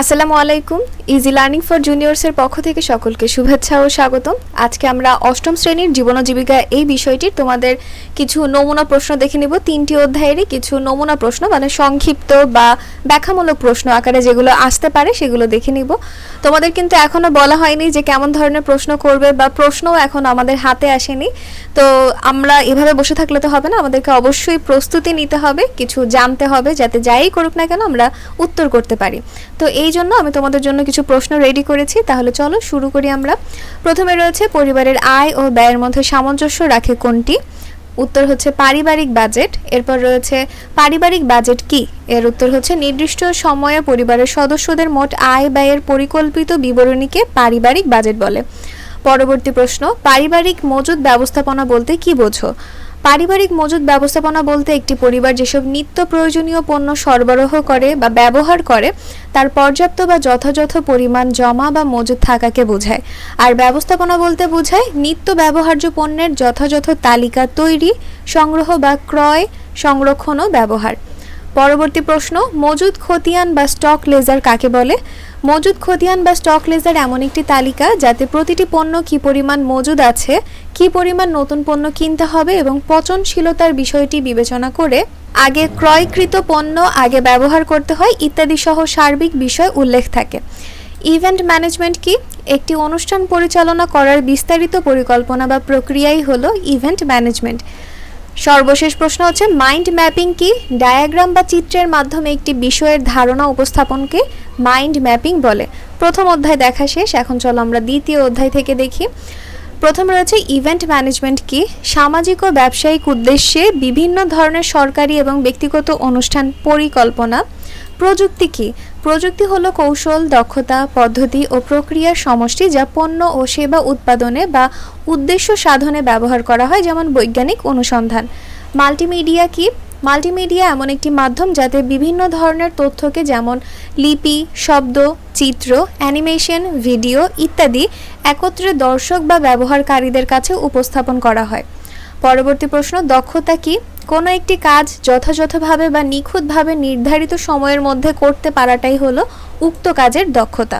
আসসালামু আলাইকুম। Easy learning for জুনিয়র্সের পক্ষ থেকে সকলকে শুভেচ্ছা ও স্বাগতম। আজকে আমরা অষ্টম শ্রেণির জীবন জীবিকা এই বিষয়টির তোমাদের কিছু নমুনা প্রশ্ন দেখে নিব। তিনটি অধ্যায়েরই কিছু নমুনা প্রশ্ন মানে সংক্ষিপ্ত বা ব্যাখ্যামূলক প্রশ্ন আকারে যেগুলো আসতে পারে সেগুলো দেখে নিব। তোমাদের কিন্তু এখনও বলা হয়নি যে কেমন ধরনের প্রশ্ন করবে বা প্রশ্নও এখন আমাদের হাতে আসেনি। তো আমরা এভাবে বসে থাকলে তো হবে না, আমাদেরকে অবশ্যই প্রস্তুতি নিতে হবে, কিছু জানতে হবে, যাতে যাই করুক না কেন আমরা উত্তর করতে পারি। তো এই জন্য আমি তোমাদের জন্য কিছু প্রশ্ন রেডি করেছি, তাহলে চলো শুরু করি আমরা। প্রথমে রয়েছে, পরিবারের আয় ও ব্যয়ের মধ্যে সামঞ্জস্য রাখে কোনটি? উত্তর হচ্ছে পারিবারিক বাজেট। এরপর রয়েছে, পারিবারিক বাজেট কি? এর উত্তর হচ্ছে, নির্দিষ্ট সময়ে পরিবারের সদস্যদের মোট আয় ব্যয়ের পরিকল্পিত বিবরণীকে পারিবারিক বাজেট বলে। পরবর্তী প্রশ্ন, পারিবারিক মজুদ ব্যবস্থাপনা বলতে কি বোঝো? পারিবারিক মজুদ ব্যবস্থাপনা বলতে একটি পরিবার যেসব নিত্য প্রয়োজনীয় পণ্য সরবরাহ করে বা ব্যবহার করে, তার পর্যাপ্ত বা যথাযথ পরিমাণ জমা বা মজুদ থাকাকে বোঝায়। আর ব্যবস্থাপনা বলতে বোঝায় নিত্য ব্যবহার্য পণ্যের যথাযথ তালিকা তৈরি, সংগ্রহ বা ক্রয়, সংরক্ষণ ও ব্যবহার। পরবর্তী প্রশ্ন, মজুদ খতিয়ান বা স্টক লেজার কাকে বলে? মজুদ খতিয়ান বা স্টক লেজার এমন একটি তালিকা যাতে প্রতিটি পণ্য কী পরিমাণ মজুদ আছে, কী পরিমাণ নতুন পণ্য কিনতে হবে এবং পচনশীলতার বিষয়টি বিবেচনা করে আগে ক্রয়কৃত পণ্য আগে ব্যবহার করতে হয় ইত্যাদি সহ সার্বিক বিষয় উল্লেখ থাকে। ইভেন্ট ম্যানেজমেন্ট কি? একটি অনুষ্ঠান পরিচালনা করার বিস্তারিত পরিকল্পনা বা প্রক্রিয়াই হলো ইভেন্ট ম্যানেজমেন্ট। সর্বশেষ প্রশ্ন হচ্ছে মাইন্ড ম্যাপিং কি? ডায়াগ্রাম বা চিত্রের মাধ্যমে একটি বিষয়ের ধারণা উপস্থাপনকে মাইন্ড ম্যাপিং বলে। প্রথম অধ্যায় দেখা শেষ, এখন চলো আমরা দ্বিতীয় অধ্যায় থেকে দেখি। প্রথম রয়েছে ইভেন্ট ম্যানেজমেন্ট কি? সামাজিক ও ব্যবসায়িক উদ্দেশ্যে বিভিন্ন ধরনের সরকারি এবং ব্যক্তিগত অনুষ্ঠান পরিকল্পনা। প্রযুক্তি কি? প্রযুক্তি হলো কৌশল, দক্ষতা, পদ্ধতি ও প্রক্রিয়ার সমষ্টি যা পণ্য ও সেবা উৎপাদনে বা উদ্দেশ্য সাধনে ব্যবহার করা হয়, যেমন বৈজ্ঞানিক অনুসন্ধান। মাল্টিমিডিয়া কি? মাল্টিমিডিয়া এমন একটি মাধ্যম যাতে বিভিন্ন ধরনের তথ্যকে যেমন লিপি, শব্দ, চিত্র, অ্যানিমেশন, ভিডিও ইত্যাদি একত্রে দর্শক বা ব্যবহারকারীদের কাছে উপস্থাপন করা হয়। পরবর্তী প্রশ্ন, দক্ষতা কি? কোনো একটি কাজ যথাযথভাবে বা নিখুঁতভাবে নির্ধারিত সময়ের মধ্যে করতে পারাটাই হলো উক্ত কাজের দক্ষতা।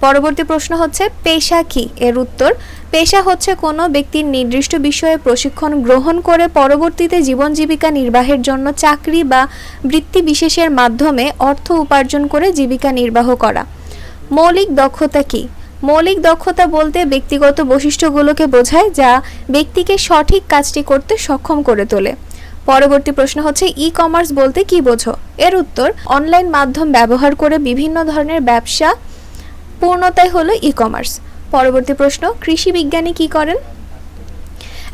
পরবর্তী প্রশ্ন হচ্ছে, পেশা কি? এর উত্তর, পেশা হচ্ছে কোনো ব্যক্তির নির্দিষ্ট বিষয়ে প্রশিক্ষণ গ্রহণ করে পরবর্তীতে জীবন জীবিকা নির্বাহের জন্য চাকরি বা বৃত্তি বিশেষের মাধ্যমে অর্থ উপার্জন করে জীবিকা নির্বাহ করা। মৌলিক দক্ষতা কি? মৌলিক দক্ষতা বলতে ব্যক্তিগত বৈশিষ্ট্যগুলোকে বোঝায় যা ব্যক্তিকে সঠিক কাজটি করতে সক্ষম করে তোলে। পরবর্তী প্রশ্ন হচ্ছে ই কমার্স বলতে কি বোঝো? এর উত্তর অনলাইন মাধ্যম ব্যবহার করে বিভিন্ন ধরনের ব্যবসা পূর্ণতাই হলো ই কমার্স পরবর্তী প্রশ্ন, কৃষি বিজ্ঞানী কি করেন?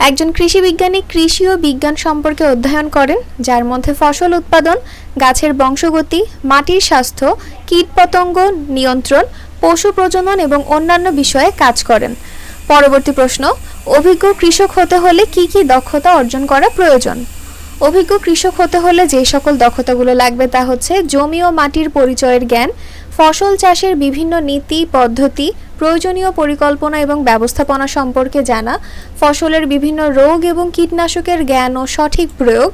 একজন কৃষি বিজ্ঞানী কৃষি ও বিজ্ঞান সম্পর্কে অধ্যয়ন করেন, যার মধ্যে ফসল উৎপাদন, গাছের বংশগতি, মাটির স্বাস্থ্য, কীটপতঙ্গ নিয়ন্ত্রণ, পশু প্রজনন এবং অন্যান্য বিষয়ে কাজ করেন। পরবর্তী প্রশ্ন, অভিজ্ঞ কৃষক হতে হলে কি কি দক্ষতা অর্জন করা প্রয়োজন? অভিজ্ঞ কৃষক হতে হলে যে সকল দক্ষতাগুলো লাগবে তা হচ্ছে জমি ও মাটির পরিচয়ের জ্ঞান, ফসল চাষের বিভিন্ন নীতি, পদ্ধতি, প্রয়োজনীয় পরিকল্পনা এবং ব্যবস্থাপনা সম্পর্কে জানা, ফসলের বিভিন্ন রোগ এবং কীটনাশকের জ্ঞান ও সঠিক প্রয়োগ,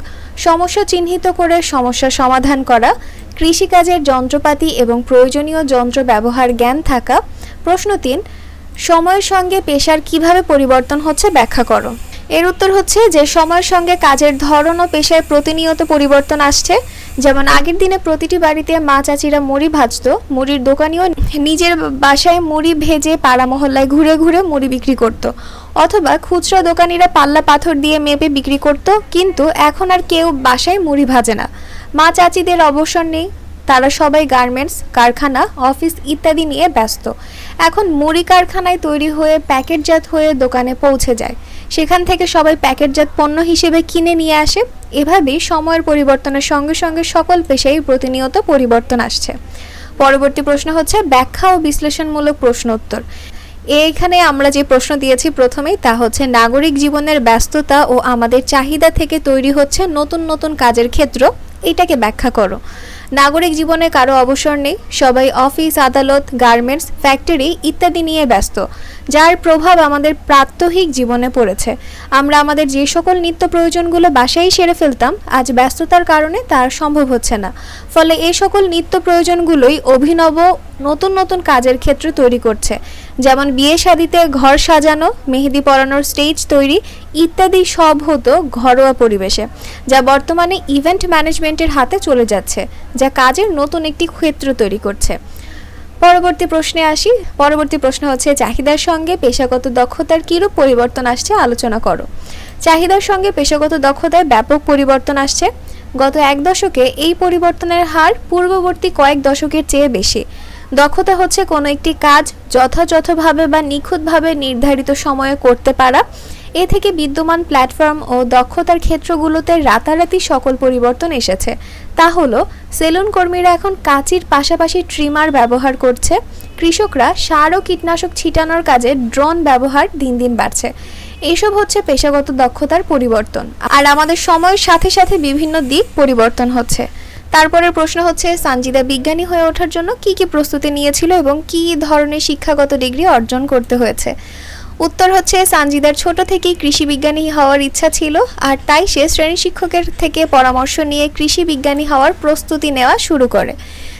সমস্যা চিহ্নিত করে সমস্যা সমাধান করা, কৃষিকাজের যন্ত্রপাতি এবং প্রয়োজনীয় যন্ত্র ব্যবহার জ্ঞান থাকা। প্রশ্ন তিন, সময়ের সঙ্গে পেশার কীভাবে পরিবর্তন হচ্ছে ব্যাখ্যা করো। এর উত্তর হচ্ছে যে সময়ের সঙ্গে কাজের ধরন ও পেশায় প্রতিনিয়ত পরিবর্তন আসছে। যেমন আগের দিনে প্রতিটি বাড়িতে মা চাচিরা মুড়ি ভাজতো, মুড়ির দোকানিও নিজের বাসায় মুড়ি ভেজে পাড়া মহল্লায় ঘুরে ঘুরে মুড়ি বিক্রি করত। অথবা খুচরা দোকানিরা পাল্লা পাথর দিয়ে মেপে বিক্রি করত, কিন্তু এখন আর কেউ বাসায় মুড়ি ভাজে না। মা চাচিদের অবসর নেই, তারা সবাই গার্মেন্টস, কারখানা, অফিস ইত্যাদি নিয়ে ব্যস্ত। এখন মুড়ি কারখানায় তৈরি হয়ে প্যাকেটজাত হয়ে দোকানে পৌঁছে যায়। সেখান থেকে সবাই প্যাকেটজাত পণ্য হিসেবে কিনে নিয়ে আসে। এভাবেই সময়ের পরিবর্তনের সঙ্গে সঙ্গে সকল পেশায় প্রতিনিয়ত পরিবর্তন আসছে। পরবর্তী প্রশ্ন হচ্ছে, ব্যাখ্যা ও বিশ্লেষণমূলক প্রশ্ন উত্তর এইখানে আমরা যে প্রশ্ন দিয়েছি প্রথমেই, তা হচ্ছে, নাগরিক জীবনের ব্যস্ততা ও আমাদের চাহিদা থেকে তৈরি হচ্ছে নতুন নতুন কাজের ক্ষেত্র। এটাকে ব্যাখ্যা করো। নাগরিক জীবনে কারও অবসর নেই, সবাই অফিস, আদালত, গার্মেন্টস, ফ্যাক্টরি ইত্যাদি নিয়ে ব্যস্ত, যার প্রভাব আমাদের প্রাত্যহিক জীবনে পড়েছে। আমরা আমাদের যে সকল নিত্য প্রয়োজনগুলো বাসায় সেরে ফেলতাম, আজ ব্যস্ততার কারণে তার সম্ভব হচ্ছে না। ফলে এই সকল নিত্য প্রয়োজনগুলোই অভিনব, নতুন নতুন কাজের ক্ষেত্র তৈরি করছে। যেমন বিয়ে শাদিতে ঘর সাজানো, মেহেদি পরানোর স্টেজ তৈরি ইত্যাদি সব হতো ঘরোয়া পরিবেশে, যা বর্তমানে ইভেন্ট ম্যানেজমেন্টের হাতে চলে যাচ্ছে, যা কাজের নতুন একটি ক্ষেত্র তৈরি করছে। পরবর্তী প্রশ্নে আসি, পরবর্তী প্রশ্ন হচ্ছে, চাহিদার সঙ্গে পেশাগত দক্ষতার কীরূপ পরিবর্তন আসছে আলোচনা করো। চাহিদার সঙ্গে পেশাগত দক্ষতায় ব্যাপক পরিবর্তন আসছে। গত এক দশকে এই পরিবর্তনের হার পূর্ববর্তী কয়েক দশকের চেয়ে বেশি। দক্ষতা হচ্ছে কোনো একটি কাজ যথাযথভাবে বা নিখুঁতভাবে নির্ধারিত সময়ে করতে পারা। এ থেকে বিদ্যমান প্ল্যাটফর্ম ও দক্ষতার ক্ষেত্রগুলোতে রাতারাতি সকল পরিবর্তন এসেছে। তা হলো, সেলুন কর্মীরা এখন কাঁচির পাশাপাশি ট্রিমার ব্যবহার করছে। কৃষকরা সার ও কীটনাশক ছিটানোর কাজে ড্রোন ব্যবহার দিন দিন বাড়ছে। এইসব হচ্ছে পেশাগত দক্ষতার পরিবর্তন। আর আমাদের সময়ের সাথে সাথে বিভিন্ন দিক পরিবর্তন হচ্ছে। তারপরের প্রশ্ন হচ্ছে, সানজিদা বিজ্ঞানী হয়ে ওঠার জন্য কি কি প্রস্তুতি নিয়েছিল এবং কি ধরনের শিক্ষাগত ডিগ্রি অর্জন করতে হয়েছে? উত্তর হচ্ছে, সানজিদার ছোট থেকেই কৃষি বিজ্ঞানী হওয়ার ইচ্ছা ছিল, আর তাই সে শ্রেণি শিক্ষকের থেকে পরামর্শ নিয়ে কৃষি বিজ্ঞানী হওয়ার প্রস্তুতি নেওয়া শুরু করে।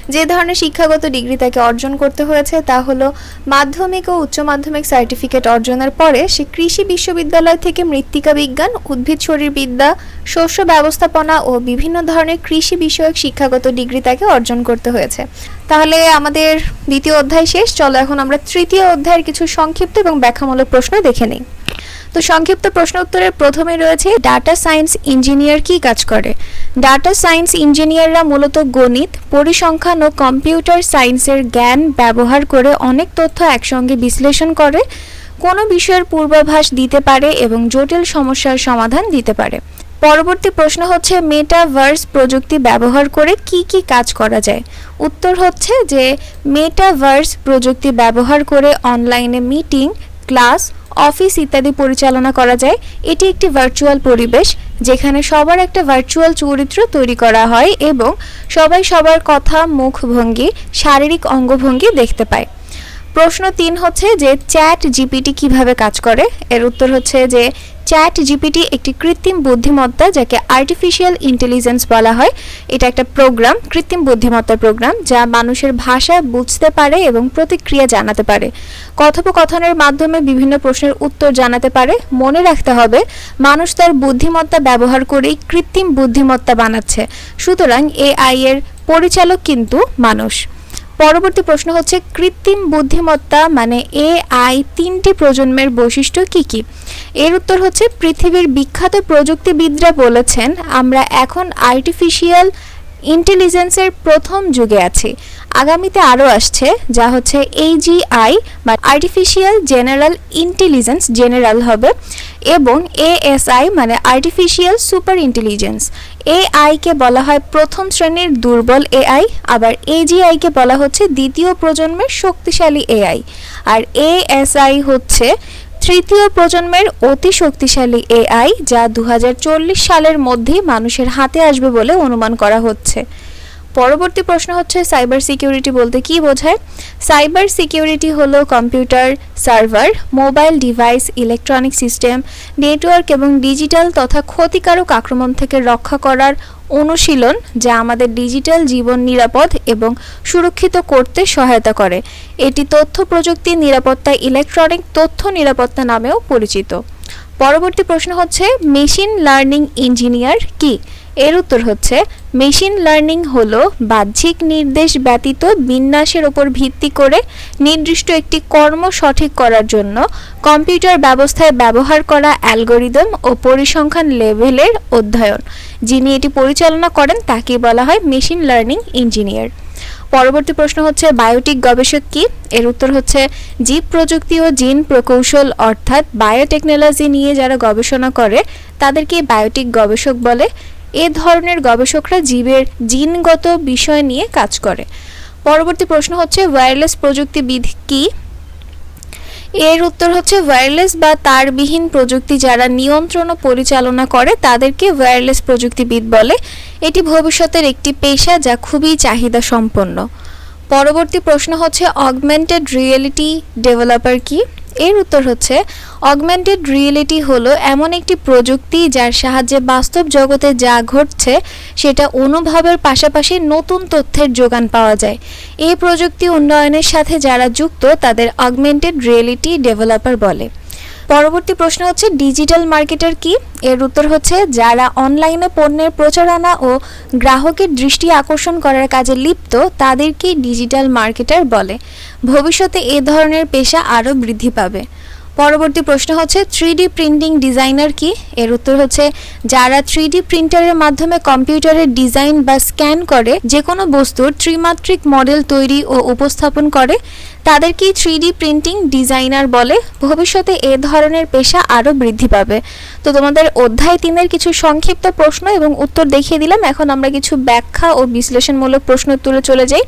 যে ধরনের শিক্ষাগত ডিগ্রি তাকে অর্জন করতে হয়েছে তা হলো মাধ্যমিক ও উচ্চ মাধ্যমিক সার্টিফিকেট অর্জনের পরে সে কৃষি বিশ্ববিদ্যালয় থেকে মৃত্তিকা বিজ্ঞান, উদ্ভিদ শরীরবিদ্যা, শস্য ব্যবস্থাপনা ও বিভিন্ন ধরনের কৃষি বিষয়ক শিক্ষাগত ডিগ্রি তাকে অর্জন করতে হয়েছে। তাহলে আমাদের দ্বিতীয় অধ্যায় শেষ। চলো এখন আমরা তৃতীয় অধ্যায়ের কিছু সংক্ষিপ্ত এবং ব্যাখ্যামূলক প্রশ্ন দেখে নিই। তো সংক্ষিপ্ত প্রশ্ন উত্তরের প্রথমে রয়েছে ডাটা সায়েন্স ইঞ্জিনিয়ার কি কাজ করে? ডাটা সায়েন্স ইঞ্জিনিয়াররা মূলত গণিত, পরিসংখ্যান ও কম্পিউটার সায়েন্সের জ্ঞান ব্যবহার করে অনেক তথ্য একসঙ্গে বিশ্লেষণ করে, কোনো বিষয়ের পূর্বাভাস দিতে পারে এবং জটিল সমস্যার সমাধান দিতে পারে। পরবর্তী প্রশ্ন হচ্ছে মেটাভার্স প্রযুক্তি ব্যবহার করে কি কি কাজ করা যায়? উত্তর হচ্ছে যে মেটাভার্স প্রযুক্তি ব্যবহার করে অনলাইনে মিটিং ক্লাস অফিস ইত্যাদি পরিচালনা করা যায়। এটি একটি ভার্চুয়াল পরিবেশ, যেখানে সবার একটা ভার্চুয়াল চরিত্র তৈরি করা হয় এবং সবাই সবার কথা মুখভঙ্গি শারীরিক অঙ্গভঙ্গি দেখতে পায়। প্রশ্ন তিন হচ্ছে যে চ্যাট জিপিটি কীভাবে কাজ করে? এর উত্তর হচ্ছে যে চ্যাট জিপিটি একটি কৃত্রিম বুদ্ধিমত্তা যাকে আর্টিফিশিয়াল ইন্টেলিজেন্স বলা হয়। এটা একটা প্রোগ্রাম কৃত্রিম বুদ্ধিমত্তার প্রোগ্রাম যা মানুষের ভাষা বুঝতে পারে এবং প্রতিক্রিয়া জানাতে পারে। কথোপকথনের মাধ্যমে বিভিন্ন প্রশ্নের উত্তর জানাতে পারে। মনে রাখতে হবে, মানুষ তার বুদ্ধিমত্তা ব্যবহার করেই কৃত্রিম বুদ্ধিমত্তা বানাচ্ছে। সুতরাং এআই এর পরিচালক কিন্তু মানুষ। পরবর্তী প্রশ্ন হচ্ছে, কৃত্রিম বুদ্ধিমত্তা মানে এআই তিনটি প্রজন্মের বৈশিষ্ট্য কি কি? এর উত্তর হচ্ছে, পৃথিবীর বিখ্যাত প্রযুক্তিবিদরা বলেছেন, আমরা এখন আর্টিফিশিয়াল ইন্টেলিজেন্সের প্রথম যুগে আছি। আগামীতে আরও আসছে, যা হচ্ছে এইজিআই বা আর্টিফিশিয়াল জেনারেল ইন্টেলিজেন্স জেনারেল হবে, এবং এএসআই মানে আর্টিফিশিয়াল সুপার ইন্টেলিজেন্স এআইকে বলা হয় প্রথম শ্রেণির দুর্বল এআই আবার এজিআইকে বলা হচ্ছে দ্বিতীয় প্রজন্মের শক্তিশালী এআই আর এএসআই হচ্ছে তৃতীয় প্রজন্মের অতি শক্তিশালী এআই যা দু হাজার চল্লিশ সালের মধ্যেই মানুষের হাতে আসবে বলে অনুমান করা হচ্ছে। পরবর্তী প্রশ্ন হচ্ছে সাইবার সিকিউরিটি বলতে কি বোঝায়? সাইবার সিকিউরিটি হলো computer, server, mobile device, electronic system, network এবং ডিজিটাল তথা ক্ষতিকারক আক্রমণ থেকে রক্ষা করার অনুশীলন যা আমাদের ডিজিটাল জীবন নিরাপদ এবং সুরক্ষিত করতে সহায়তা করে। এটি তথ্য প্রযুক্তি নিরাপত্তা, ইলেকট্রনিক তথ্য নিরাপত্তা নামেও পরিচিত। পরবর্তী প্রশ্ন হচ্ছে, মেশিন লার্নিং ইঞ্জিনিয়ার কি? এর উত্তর হচ্ছে মেশিন লার্নিং হলো বাহ্যিক নির্দেশ ব্যতীত বিন্যাসের ওপর ভিত্তি করে নির্দিষ্ট একটি কর্ম সঠিক করার জন্য কম্পিউটার ব্যবস্থায় ব্যবহার করা অ্যালগোরিদম ও পরিসংখ্যান লেভেলের অধ্যয়ন। যিনি এটি পরিচালনা করেন তাকে বলা হয় মেশিন লার্নিং ইঞ্জিনিয়ার পরবর্তী প্রশ্ন হচ্ছে, বায়োটিক গবেষক কি? এর উত্তর হচ্ছে, জীব প্রযুক্তি ও জিন প্রকৌশল অর্থাৎ বায়োটেকনোলজি নিয়ে যারা গবেষণা করে, তাদেরকে বায়োটিক গবেষক বলে। এ ধরনের গবেষকরা জীবের জিনগত বিষয় নিয়ে কাজ করে। পরবর্তী প্রশ্ন হচ্ছে ওয়্যারলেস প্রযুক্তিবিদ কি? এর উত্তর হচ্ছে ওয়্যারলেস বা তারবিহীন প্রযুক্তি যারা নিয়ন্ত্রণ ও পরিচালনা করে, তাদেরকে ওয়্যারলেস প্রযুক্তিবিদ বলে। এটি ভবিষ্যতের একটি পেশা যা খুবই চাহিদা সম্পন্ন পরবর্তী প্রশ্ন হচ্ছে অগমেন্টেড রিয়েলিটি ডেভেলপার কি? এর উত্তর হচ্ছে অগমেন্টেড রিয়েলিটি হলো এমন একটি প্রযুক্তি যার সাহায্যে বাস্তব জগতে যা ঘটছে সেটা অনুভবের পাশাপাশি নতুন তথ্যের যোগান পাওয়া যায়। এই প্রযুক্তি উন্নয়নের সাথে যারা যুক্ত তাদের অগমেন্টেড রিয়েলিটি ডেভেলপার বলে। পরবর্তী প্রশ্ন হচ্ছে ডিজিটাল মার্কেটার কি? এর উত্তর হচ্ছে, যারা অনলাইনে পণ্যের প্রচারণা ও গ্রাহকের দৃষ্টি আকর্ষণ করার কাজে লিপ্ত তাদেরকেই ডিজিটাল মার্কেটার বলে। ভবিষ্যতে এ ধরনের পেশা আরও বৃদ্ধি পাবে। পরবর্তী প্রশ্ন হচ্ছে থ্রি প্রিন্টিং ডিজাইনার কি? এর উত্তর হচ্ছে, যারা থ্রি প্রিন্টারের মাধ্যমে কম্পিউটারের ডিজাইন বা স্ক্যান করে যে কোনো বস্তুর ত্রিমাত্রিক মডেল তৈরি ও উপস্থাপন করে তাদেরকেই থ্রি ডি প্রিন্টিং ডিজাইনার বলে। ভবিষ্যতে এ ধরনের পেশা আরও বৃদ্ধি পাবে। তো তোমাদের অধ্যায় তিনের কিছু সংক্ষিপ্ত প্রশ্ন এবং উত্তর দেখিয়ে দিলাম। এখন আমরা কিছু ব্যাখ্যা ও বিশ্লেষণমূলক প্রশ্ন তুলে চলে যাই।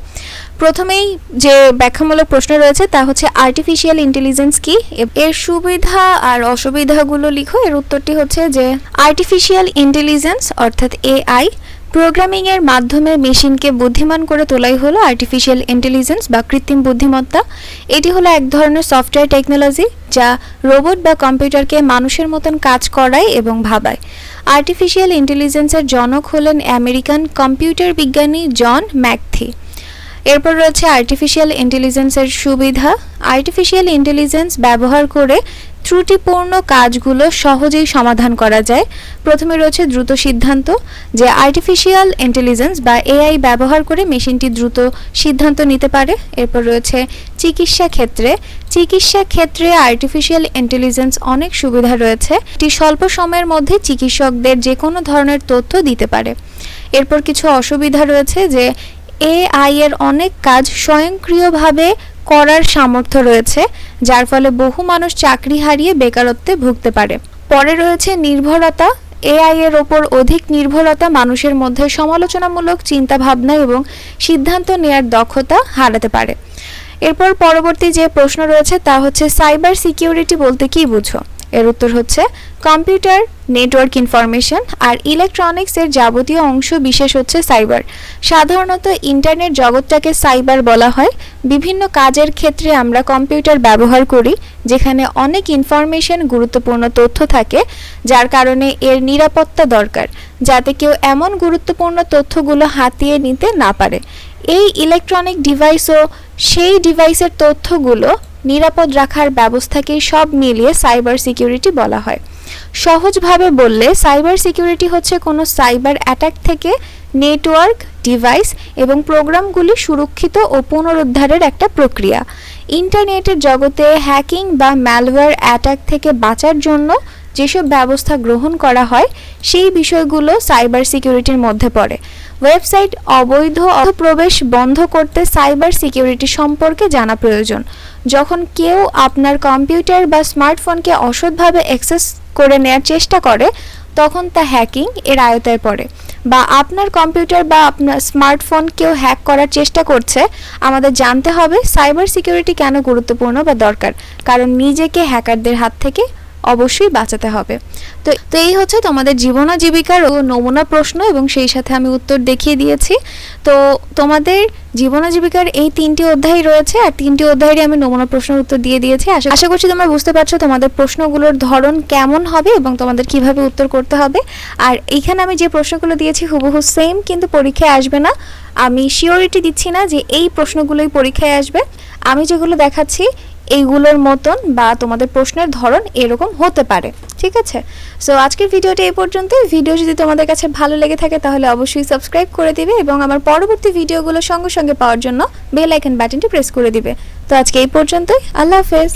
প্রথমেই যে ব্যাখ্যামূলক প্রশ্ন রয়েছে, তা হচ্ছে আর্টিফিশিয়াল ইন্টেলিজেন্স কি? এর সুবিধা আর অসুবিধাগুলো লিখো। এর উত্তরটি হচ্ছে যে আর্টিফিশিয়াল ইন্টেলিজেন্স অর্থাৎ এআই প্রোগ্রামিং এর মাধ্যমে মেশিনকে বুদ্ধিমান করে তোলাই হলো আর্টিফিশিয়াল ইন্টেলিজেন্স বা কৃত্রিম বুদ্ধিমত্তা। এটি হলো এক ধরনের সফটওয়্যার টেকনোলজি যা রোবট বা কম্পিউটারকে মানুষের মতন কাজ করায় এবং ভাবায়। আর্টিফিশিয়াল ইন্টেলিজেন্সের জনক হলেন আমেরিকান কম্পিউটার বিজ্ঞানী জন ম্যাকথি। এরপর রয়েছে আর্টিফিশিয়াল ইন্টেলিজেন্সের সুবিধা। আর্টিফিশিয়াল ইন্টেলিজেন্স ব্যবহার করে ত্রুটিপূর্ণ কাজগুলো সহজেই সমাধান করা যায়। প্রথমে রয়েছে দ্রুত সিদ্ধান্ত, যে আর্টিফিশিয়াল ইন্টেলিজেন্স বা এআই ব্যবহার করে মেশিনটি দ্রুত সিদ্ধান্ত নিতে পারে। এরপর রয়েছে চিকিৎসা ক্ষেত্রে। চিকিৎসা ক্ষেত্রে আর্টিফিশিয়াল ইন্টেলিজেন্স অনেক সুবিধা রয়েছে। এটি স্বল্প সময়ের মধ্যে চিকিৎসকদের যে কোনো ধরনের তথ্য দিতে পারে। এরপর কিছু অসুবিধা রয়েছে, যে এআই এর অনেক কাজ স্বয়ংক্রিয়ভাবে করার সামর্থ্য রয়েছে, যার ফলে বহু মানুষ চাকরি হারিয়ে বেকারত্বে ভুগতে পারে। পরে রয়েছে নির্ভরতা, এআই এর ওপর অধিক নির্ভরতা মানুষের মধ্যে সমালোচনামূলক চিন্তাভাবনা এবং সিদ্ধান্ত নেয়ার দক্ষতা হারাতে পারে। এরপর পরবর্তী যে প্রশ্ন রয়েছে তা হচ্ছে, সাইবার সিকিউরিটি বলতে কি বুঝো? এর উত্তর হচ্ছে কম্পিউটার, নেটওয়ার্ক ইনফরমেশন আর ইলেকট্রনিক্স এর যাবতীয় অংশ বিশেষ হচ্ছে সাইবার। সাধারণত ইন্টারনেট জগৎটাকে সাইবার বলা হয়। বিভিন্ন কাজের ক্ষেত্রে আমরা কম্পিউটার ব্যবহার করি, যেখানে অনেক ইনফরমেশন গুরুত্বপূর্ণ তথ্য থাকে, যার কারণে এর নিরাপত্তা দরকার, যাতে কেউ এমন গুরুত্বপূর্ণ তথ্যগুলো হাতিয়ে নিতে না পারে। এই ইলেকট্রনিক ডিভাইসও সেই ডিভাইসের তথ্যগুলো নিরাপদ রাখার ব্যবস্থাকেই সব মিলিয়ে সাইবার সিকিউরিটি বলা হয়। সহজভাবে বললে, সাইবার সিকিউরিটি হচ্ছে কোনো সাইবার অ্যাটাক থেকে নেটওয়ার্ক, ডিভাইস এবং প্রোগ্রামগুলি সুরক্ষিত ও পুনরুদ্ধারের একটা প্রক্রিয়া। ইন্টারনেটের জগতে হ্যাকিং বা ম্যালওয়্যার অ্যাটাক থেকে বাঁচার জন্য যেসব ব্যবস্থা গ্রহণ করা হয়, সেই বিষয়গুলো সাইবার সিকিউরিটির মধ্যে পড়ে। ওয়েবসাইট অবৈধ প্রবেশ বন্ধ করতে সাইবার সিকিউরিটি সম্পর্কে জানা প্রয়োজন। যখন কেউ আপনার কম্পিউটার বা স্মার্টফোনকে অসৎভাবে অ্যাক্সেস করে নেয়ার চেষ্টা করে, তখন তা হ্যাকিং এর আয়তায় পড়ে। বা আপনার কম্পিউটার বা আপনার স্মার্টফোন কেউ হ্যাক করার চেষ্টা করছে, আমাদের জানতে হবে সাইবার সিকিউরিটি কেন গুরুত্বপূর্ণ বা দরকার। কারণ নিজেকে হ্যাকারদের হাত থেকে অবশ্যই বাঁচাতে হবে। তো তো এই হচ্ছে তোমাদের জীবন জীবিকার ও নমুনা প্রশ্ন এবং সেই সাথে আমি উত্তর দেখিয়ে দিয়েছি। তো তোমাদের জীবনা জীবিকার এই তিনটি অধ্যায় রয়েছে, আর তিনটি অধ্যায়েরই আমি নমুনা প্রশ্নের উত্তর দিয়ে দিয়েছি। আশা করছি তোমরা বুঝতে পারছ তোমাদের প্রশ্নগুলোর ধরন কেমন হবে এবং তোমাদের কীভাবে উত্তর করতে হবে। আর এইখানে আমি যে প্রশ্নগুলো দিয়েছি হুবহু সেম কিন্তু পরীক্ষায় আসবে না। আমি শিওরিটি দিচ্ছি না যে এই প্রশ্নগুলোই পরীক্ষায় আসবে। আমি যেগুলো দেখাচ্ছি, এইগুলোর মতন বা তোমাদের প্রশ্নের ধরন এরকম হতে পারে। ঠিক আছে? সো আজকের ভিডিওটা এই পর্যন্ত ভিডিও যদি তোমাদের কাছে ভালো লেগে থাকে, তাহলে অবশ্যই সাবস্ক্রাইব করে দিবে এবং আমার পরবর্তী ভিডিওগুলো সঙ্গে সঙ্গে পাওয়ার জন্য বেল আইকন বাটনটি প্রেস করে দিবে। তো আজকে এই পর্যন্তই। আল্লাহ হাফেজ।